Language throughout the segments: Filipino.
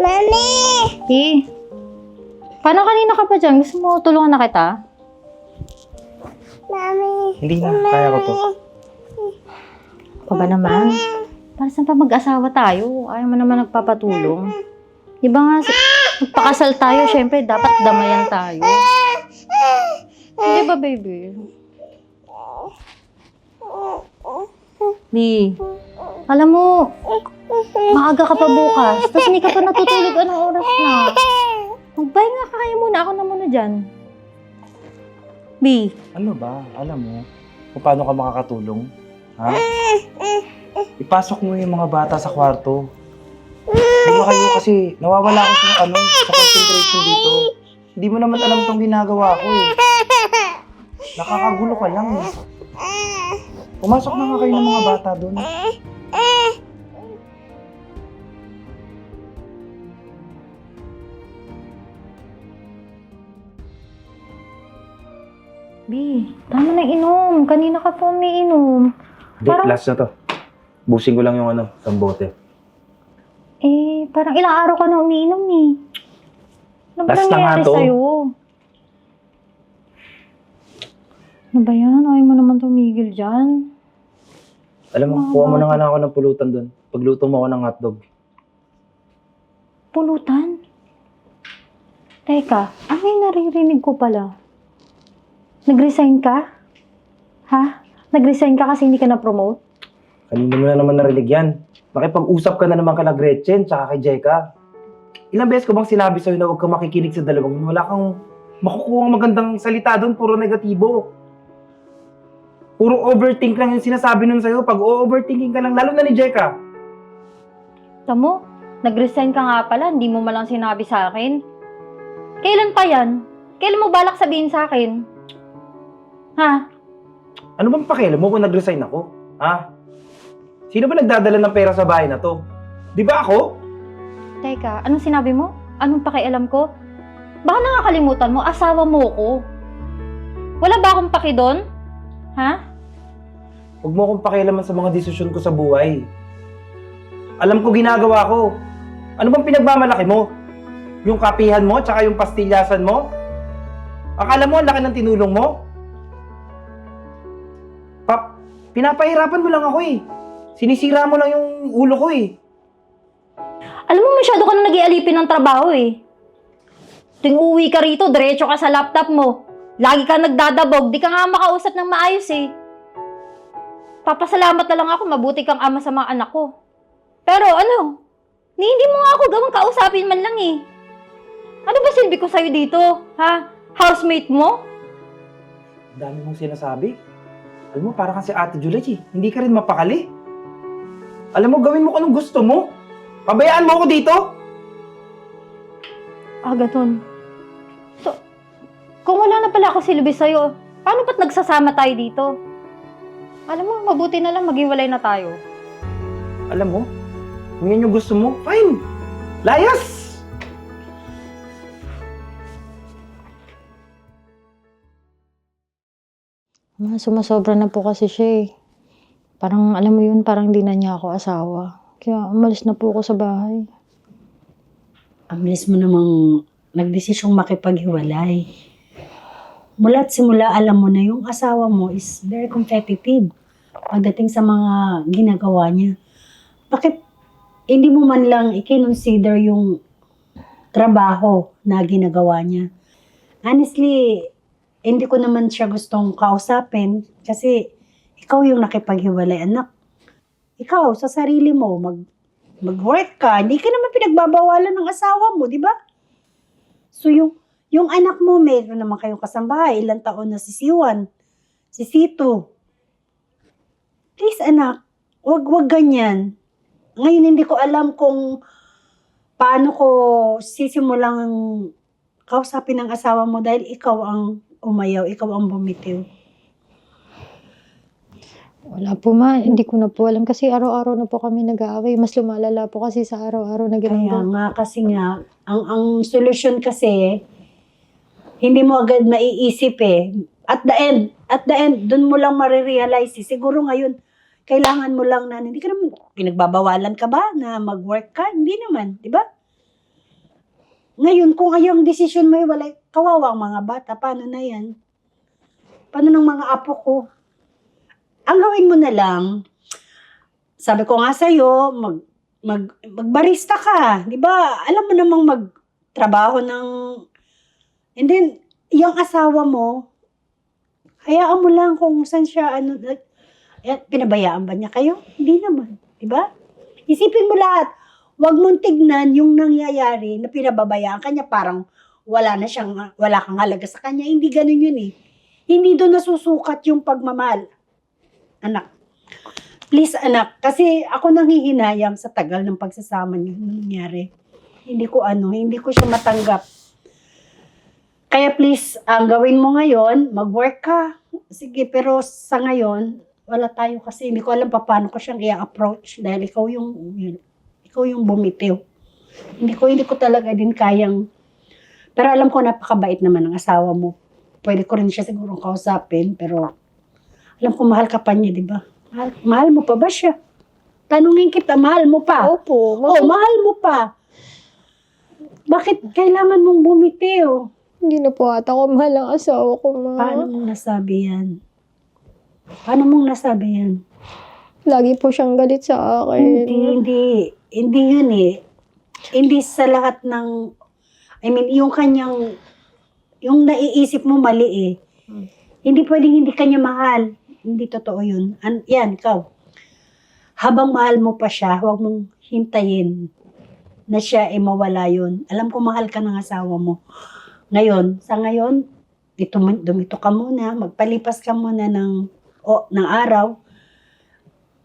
Mami! Eh, paano kanina ka pa dyan? Gusto mo tulungan na kita? Mami! Hindi na, kaya ko to. Pa ba naman? Para saan pa mag-asawa tayo? Ayaw mo naman nagpapatulong. Di ba nga, magpakasal tayo, syempre, dapat damayan tayo. Hindi ba, baby? Di, alam mo, maaga ka pa bukas, tapos hindi ka pa natutulog, anong oras na? Magpahinga ka kaya muna, ako na muna dyan. B, Ano ba? Alam mo kung paano ka makakatulong? Ha? Ipasok mo yung mga bata sa kwarto. Huwag kayo kasi nawawala ako sa ano, sa concentration dito. Hindi mo naman alam tong ginagawa ko eh. Nakakagulo ka lang eh. Pumasok na nga kayo ng mga bata doon. B, tama na inom. Kanina ka pa umiinom. Hindi, Parang- last na to. Busing ko lang yung ano, isang bote. Eh, parang ilang araw ka na umiinom eh. Ano ba Last na nga to. sa'yo? Ano ba yan? Ayaw mo naman tumigil dyan. Alam mo, Mga kuha mo na nga lang ako ng pulutan doon. Pagluto mo ako ng hotdog. Pulutan? Teka, ano yung naririnig ko pala? Nag-resign ka? Ha? Nag-resign ka kasi hindi ka na-promote? Kanina mo na naman narinig yan. Nakipag-usap ka na naman kala Gretchen tsaka kay Jeka. Ilang beses ko bang sinabi sa'yo na huwag kang makikinig sa dalawang yun? Wala kang makukuha magandang salita doon, puro negatibo. Puro overthink lang yung sinasabi nun sa'yo. Pag overthinking ka lang, lalo na ni Jeka. Tamo, nag-resign ka nga pala, hindi mo malang sinabi sa akin. Kailan pa yan? Kailan mo balak sabihin sa akin? Ha? Ano bang pakialam mo kung nag-resign ako? Ha? Sino ba nagdadala ng pera sa bahay na to? Di ba ako? Teka, anong sinabi mo? Anong pakialam ko? Baka nakakalimutan mo, asawa mo ko. Wala ba akong paki doon? Ha? Huwag mo akong pakialaman sa mga desisyon ko sa buhay. Alam ko ginagawa ko. Ano bang pinagmamalaki mo? Yung kapihan mo, tsaka yung pastilyasan mo? Akala mo ang laki ng tinulong mo? Pinapahirapan mo lang ako eh. Sinisira mo lang yung ulo ko eh. Alam mo, masyado ka na nag-ialipin ng trabaho eh. Tuwing uwi ka rito, diretso ka sa laptop mo. Lagi ka nagdadabog, di ka nga makausap ng maayos eh. Papasalamat na lang ako, mabuti kang ama sa mga anak ko. Pero ano, ni hindi mo nga ako gawang kausapin man lang eh. Ano ba silbi ko sa'yo dito? Ha? Housemate mo? Ang dami mong sinasabi. Alam mo, parang kasi Ate Juliet eh. Hindi ka rin mapakali. Alam mo, gawin mo kung anong gusto mo. Pabayaan mo ako dito. Ah, ganon. So, kung wala na pala ako silbi sa'yo, paano ba't nagsasama tayo dito? Alam mo, mabuti na lang maghiwalay na tayo. Alam mo, kung yan yung gusto mo, fine. Layas! Ma, sumasobra na po kasi siya eh. Parang, alam mo yun, parang di na niya ako asawa. Kaya umalis na po ako sa bahay. ang bilis mo namang nagdesisyong makipaghiwalay. Mula't simula, alam mo na yung asawa mo is very competitive pagdating sa mga ginagawa niya. Bakit hindi mo man lang i-consider yung trabaho na ginagawa niya? Honestly, hindi ko naman siya gustong kausapin kasi ikaw yung nakipaghiwalay, anak. Ikaw, sa sarili mo, mag mag-work ka, hindi ka naman pinagbabawalan ng asawa mo, di ba? So yung, yung anak mo, meron naman kayong kasambahay, ilang taon na si Siwan, si Sito. Please anak, wag wag ganyan. Ngayon hindi ko alam kung paano ko sisimulang kausapin ng asawa mo dahil ikaw ang umayaw, ikaw ang bumitiw. Wala po ma, hindi ko na po alam kasi araw-araw na po kami nag-aaway. Mas lumalala po kasi sa araw-araw na Kaya ginagawa. nga, kasi nga, ang, ang solusyon kasi, hindi mo agad maiisip eh. At the end, at the end, dun mo lang marirealize eh. Siguro ngayon, kailangan mo lang na, hindi ka naman, pinagbabawalan ka ba na mag-work ka? Hindi naman, di ba? Ngayon, kung ayong desisyon mo ay wala, kawawa ang mga bata, paano na yan? Paano ng mga apo ko? Ang gawin mo na lang, sabi ko nga sa'yo, mag, mag, magbarista ka. Di ba? Alam mo namang magtrabaho ng... And then, yung asawa mo, hayaan mo lang kung saan siya, ano, eh, pinabayaan ba niya kayo? Hindi naman. Di ba? Isipin mo lahat. Huwag mong tignan yung nangyayari na pinababayaan kanya parang wala na siyang, wala kang halaga sa kanya. Hindi ganun yun eh. Hindi doon nasusukat yung pagmamahal. Anak. Please anak, kasi ako nanghihinayang sa tagal ng pagsasama niyo na nangyari. Hindi ko ano, hindi ko siya matanggap. Kaya please, ang gawin mo ngayon, mag-work ka. Sige, pero sa ngayon, wala tayo kasi hindi ko alam pa paano ko siyang i-approach dahil ikaw yung ikaw yung bumitiw. Hindi ko hindi ko talaga din kayang pero alam ko napakabait naman ng asawa mo. Pwede ko rin siya siguro kausapin pero alam ko mahal ka pa niya, di ba? Mahal, mahal mo pa ba siya? Tanungin kita, mahal mo pa? Opo. Oh, mahal mo pa. Bakit kailangan mong bumitiw? Hindi na po ata ako mahal ang asawa ko, ma. Paano mong nasabi yan? Paano mong nasabi yan? Lagi po siyang galit sa akin. Hindi, hindi. Hindi yun eh. Hindi sa lahat ng, I mean, yung kanyang, yung naiisip mo mali eh. Hindi pwedeng hindi kanya mahal. Hindi totoo yun. An, yan, ikaw. Habang mahal mo pa siya, huwag mong hintayin na siya ay mawala yun. Alam ko mahal ka ng asawa mo. Ngayon, sa ngayon, dito, dumito ka muna, magpalipas ka muna ng, o, ng araw.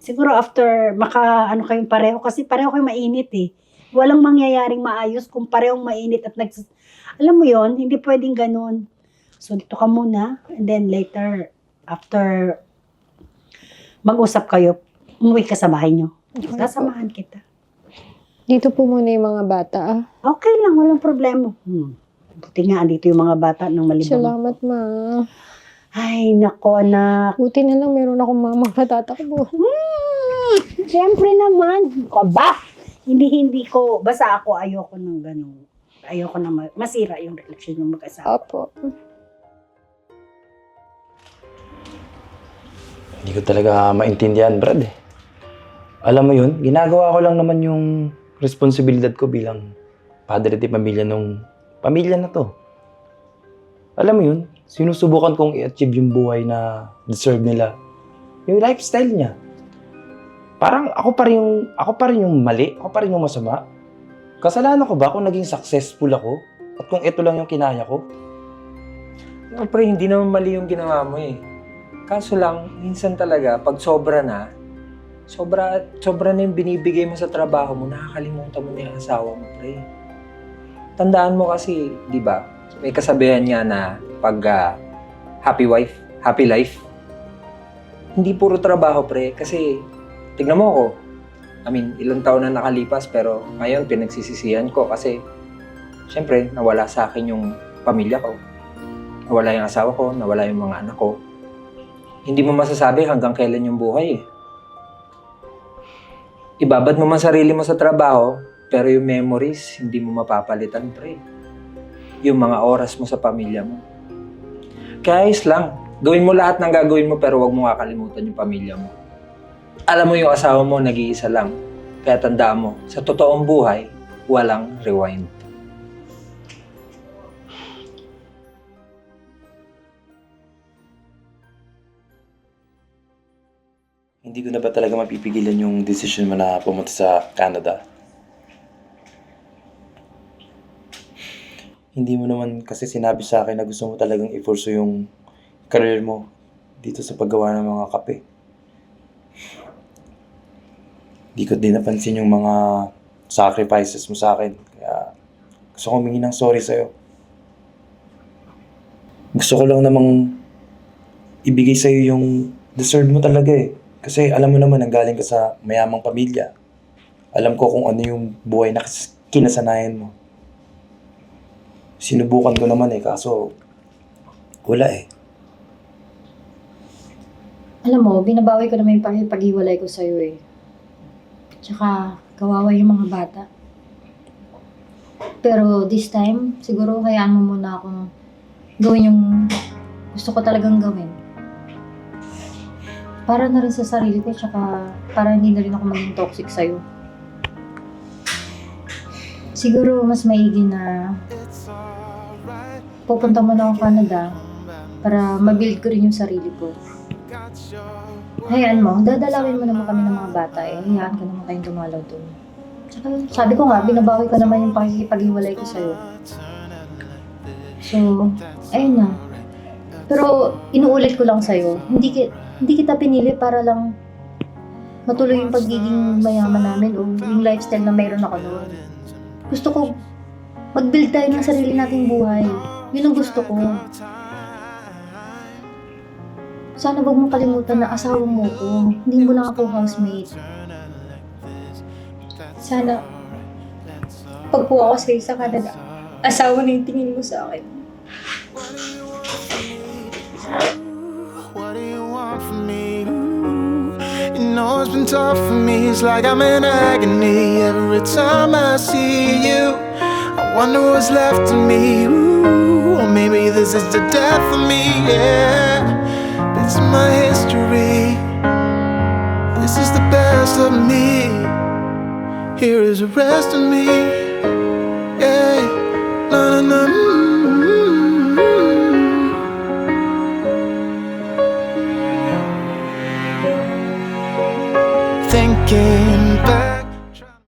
Siguro after maka ano kayong pareho kasi pareho kayong mainit eh. Walang mangyayaring maayos kung parehong mainit at nag Alam mo yon hindi pwedeng ganun. So dito ka muna and then later after mag-usap kayo, umuwi ka sa bahay nyo. Sasamahan kita. Dito po muna yung mga bata, ah. Okay lang, walang problema. Hmm. Buti nga, andito yung mga bata ng malibang. Salamat, ma. Ay, nako, anak. Buti na lang meron akong mamang matatakbo. Hmm, Siyempre naman. Ko ba? Hindi, hindi ko, basta ako ayoko ng ganun. Ayoko na ma- masira yung relasyon ng mag-asawa. Opo. Hindi ko talaga maintindihan, Brad eh. Alam mo yun, ginagawa ko lang naman yung responsibilidad ko bilang padre de pamilya nung pamilya na to. Alam mo yun, sinusubukan kong i-achieve yung buhay na deserve nila. Yung lifestyle niya. Parang ako pa rin yung, ako pa rin yung mali, ako pa rin yung masama. Kasalanan ko ba kung naging successful ako? At kung ito lang yung kinaya ko? Siyempre, hindi naman mali yung ginawa mo eh. Kaso lang, minsan talaga, pag sobra na, sobra, sobra na yung binibigay mo sa trabaho mo, nakakalimutan mo na yung asawa mo, pre. Tandaan mo kasi, di ba, may kasabihan nga na pag ah, happy wife, happy life. Hindi puro trabaho, pre, kasi tignan mo ako. I mean, ilang taon na nakalipas pero ngayon pinagsisisihan ko kasi syempre nawala sa akin yung pamilya ko. Nawala yung asawa ko, nawala yung mga anak ko. Hindi mo masasabi hanggang kailan yung buhay eh. Ibabad mo man sarili mo sa trabaho, pero yung memories, hindi mo mapapalitan, pre. Yung mga oras mo sa pamilya mo. Kaya lang. Gawin mo lahat ng gagawin mo, pero wag mo kakalimutan yung pamilya mo. Alam mo yung asawa mo, nag-iisa lang. Kaya tandaan mo, sa totoong buhay, walang rewind. Hindi ko na ba talaga mapipigilan yung decision mo na pumunta sa Canada? Hindi mo naman kasi sinabi sa akin na gusto mo talagang i-pursue yung career mo dito sa paggawa ng mga kape. Hindi ko din napansin yung mga sacrifices mo sa akin. Kaya gusto ko humingi ng sorry sa'yo. Gusto ko lang namang ibigay sa'yo yung deserve mo talaga eh. Kasi alam mo naman, nanggaling ka sa mayamang pamilya. Alam ko kung ano yung buhay na kinasanayan mo. Sinubukan ko naman eh, kaso wala eh. Alam mo, binabawi ko naman yung pakipag-iwalay ko sa'yo eh. Tsaka, kawawa yung mga bata. Pero this time, siguro hayaan mo muna akong gawin yung gusto ko talagang gawin. Para na rin sa sarili ko, tsaka para hindi na rin ako maging toxic sa'yo. Siguro mas maigi na pupunta muna akong Canada para ma-build ko rin yung sarili ko. Hayaan mo, dadalawin mo naman kami ng mga bata eh. Hayaan ka naman kayong dumalaw doon. Sabi ko nga, binabawi ko naman yung pakikipag-iwalay ko sa'yo. So, ayun na. Pero, inuulit ko lang sa'yo, hindi, ki- hindi kita pinili para lang matuloy yung pagiging mayaman namin o yung lifestyle na mayroon ako noon. Gusto ko, mag-build tayo ng sarili nating buhay. Yun ang gusto ko. Sana wag mong kalimutan na asawa mo ko. Hindi mo lang ako housemate. Sana, pag po ako sa'yo sa Canada, asawa na yung tingin mo sa akin. What do you want from me? You know it's been tough for me. It's like I'm in agony every time I see you. I wonder what's left of me. Ooh, maybe this is the death of me. Yeah, Here is the rest of me.